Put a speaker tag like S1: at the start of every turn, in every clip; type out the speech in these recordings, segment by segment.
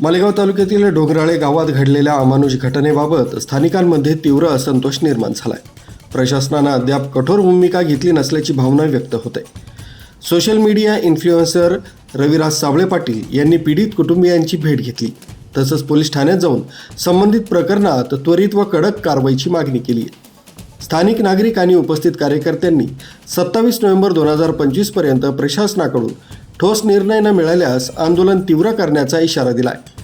S1: मालेगाव तालुक्यातील डोंगराळे गावात घडलेल्या अमानुष घटनेबाबत स्थानिकांमध्ये तीव्र असंतोष निर्माण झालाय. प्रशासनानं अद्याप कठोर भूमिका घेतली नसल्याची भावना व्यक्त होते. Social media influencer Raviraj Sable Patil यांनी पीडित कुटुंबियांची भेट घेतली. तसंच पोलीस ठाण्यात जाऊन संबंधित प्रकरणात त्वरित व कडक कारवाईची मागणी केली. आहे स्थानिक नागरिक आणि उपस्थित कार्यकर्त्यांनी सत्तावीस नोव्हेंबर दोन हजार पंचवीसपर्यंत प्रशासनाकडून ठोस निर्णय न मिळाल्यास आंदोलन तीव्र करण्याचा इशारा दिला आहे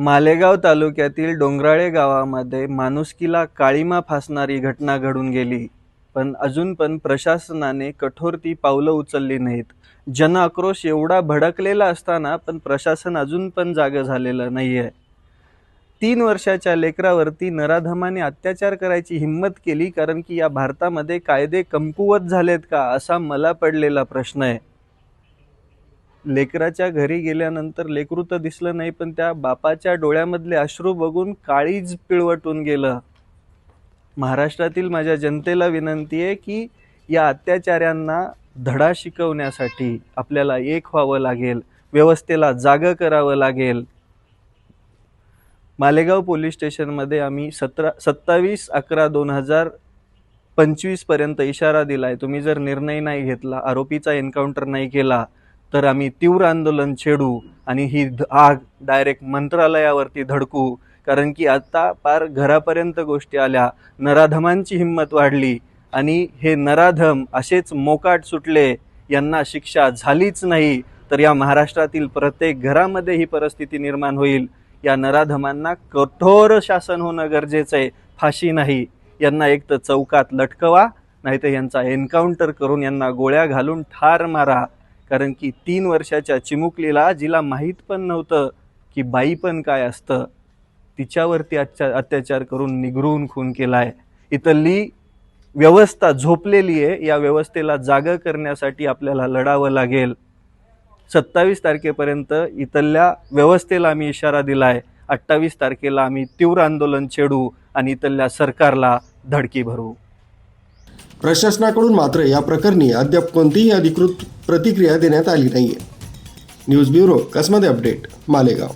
S2: मालेगाव तालुक्यातील डोंगराळे गावामध्ये माणुसकीला काळीमा फासणारी घटना घडून गेली. पण अजून पण प्रशासनाने कठोर ती पावलं उचलली नाहीत. जन आक्रोश एवढा भडकलेला असताना पण प्रशासन अजून पण जागं झालेलं नाही आहे तीन वर्षाच्या लेकरावरती नराधमाने अत्याचार करायची हिंमत केली कारण की या भारतामध्ये कायदे कमकुवत झालेत का असा मला पडलेला प्रश्न आहे. लेकराच्या घरी गेल्यानंतर लेकरू तर दिसलं नाही पण त्या बापाच्या डोळ्यामधले अश्रू बघून काळीज पिळवटून गेलं. महाराष्ट्रातील माझ्या जनतेला विनंती आहे की या अत्याचार्यांना धडा शिकवण्यासाठी आपल्याला एक व्हावं लागेल व्यवस्थेला जागं करावं लागेल. मालेगाव पोलीस स्टेशनमध्ये आम्ही सतरा सत्तावीस अकरा दोन हजार पंचवीसपर्यंत इशारा दिला आहे तुम्ही जर निर्णय नाही घेतला आरोपीचा एन्काउंटर नाही केला तर आम्ही तीव्र आंदोलन छेडू आणि ही ध- आग डायरेक्ट मंत्रालयावरती धडकू. कारण की आता पार घरापर्यंत गोष्टी आल्या. नराधमांची हिंमत वाढली. आणि हे नराधम असेच मोकाट सुटले. यांना शिक्षा झालीच नाही. तर या महाराष्ट्रातील प्रत्येक घरामध्ये ही परिस्थिती निर्माण होईल. या नराधमांना कठोर शासन होणं गरजेचं आहे. फाशी नाही. यांना एक तर चौकात लटकवा नाही तर यांचा एन्काउंटर करून यांना गोळ्या घालून ठार मारा. कारण की तीन वर्षाच्या चिमुकलीला जिला माहीत पण नव्हतं की बाई पण काय असतं. तिच्यावरती अत्या अत्याचार करून निगरून खून केला आहे इथली व्यवस्था झोपलेली आहे. या व्यवस्थेला जागं करण्यासाठी आपल्याला लढावं लागेल. सत्तावीस तारखेपर्यंत इथल्या व्यवस्थेला आम्ही इशारा दिलाय. अठ्ठावीस तारखेला आम्ही तीव्र आंदोलन छेडू आणि इथल्या सरकारला धडकी भरू.
S1: प्रशासनाकडून मात्र या प्रकरणी अद्याप कोणतीही अधिकृत प्रतिक्रिया देण्यात आली नाहीये. न्यूज ब्युरो कसमध्ये अपडेट? मालेगाव.